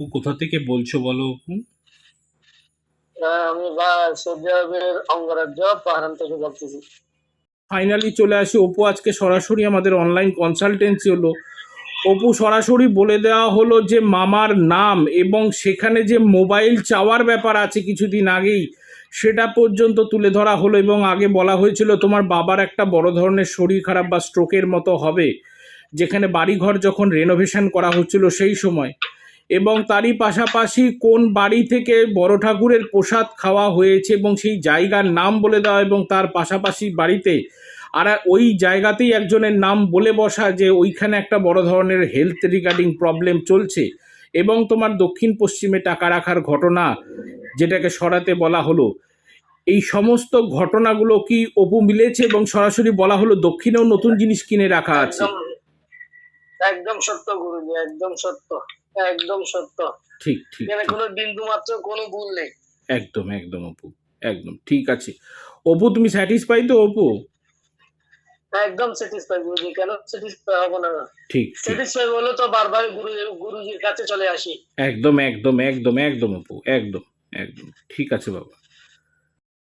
অপু কোথা থেকে বলছো বলো অপু হ্যাঁ, আমি সৌদি আরবের অঙ্গরাজ্য পাহারান থেকে বলতেছি। ফাইনালি চলে আসি। অপু আজকে সরাসরি আমাদের অনলাইন কনসালটেন্সি হলো। অপু সরাসরি বলে দেওয়া হলো যে মামার নাম এবং সেখানে যে মোবাইল চাওয়ার ব্যাপার আছে কিছুদিন আগেই সেটা পর্যন্ত তুলে ধরা হলো এবং আগে বলা হয়েছিল তোমার বাবার একটা বড় ধরনের শরীর খারাপ বা স্ট্রোকের মতো হবে। যেখানে বাড়িঘর যখন রেনোভেশন করা হচ্ছিল সেই সময়। এবং তারই পাশাপাশি কোন বাড়ি থেকে বড় ঠাকুরের প্রসাদ খাওয়া হয়েছে এবং সেই জায়গার নাম বলে দেওয়া এবং তার পাশাপাশি বাড়িতে আর ওই জায়গাতেই একজনের নাম বলে বসা যে ওইখানে একটা বড় ধরনের হেলথ রিগার্ডিং প্রবলেম চলছে এবং তোমার দক্ষিণ পশ্চিমে টাকা রাখার ঘটনা যেটাকে সরাতে বলা হলো। এই সমস্ত ঘটনাগুলো কি অপু মিলেছে এবং সরাসরি বলা হলো দক্ষিণেও নতুন জিনিস কিনে রাখা আছে? একদম সত্য গুরুজি, একদম সত্য। একদম সত্য। ঠিক ঠিক এখানে কোনো বিন্দু মাত্র কোনো ভুল নেই। একদম একদম অপু একদম ঠিক আছে। অপু তুমি স্যাটিসফাই তো অপু? একদম স্যাটিসফাই গুরুজি কেন স্যাটিসফাই হব না? ঠিক ঠিক। স্যাটিসফাই হলো তো বারবার গুরু গুরুজির কাছে চলে আসি। একদম একদম একদম একদম অপু একদম একদম ঠিক আছে বাবা।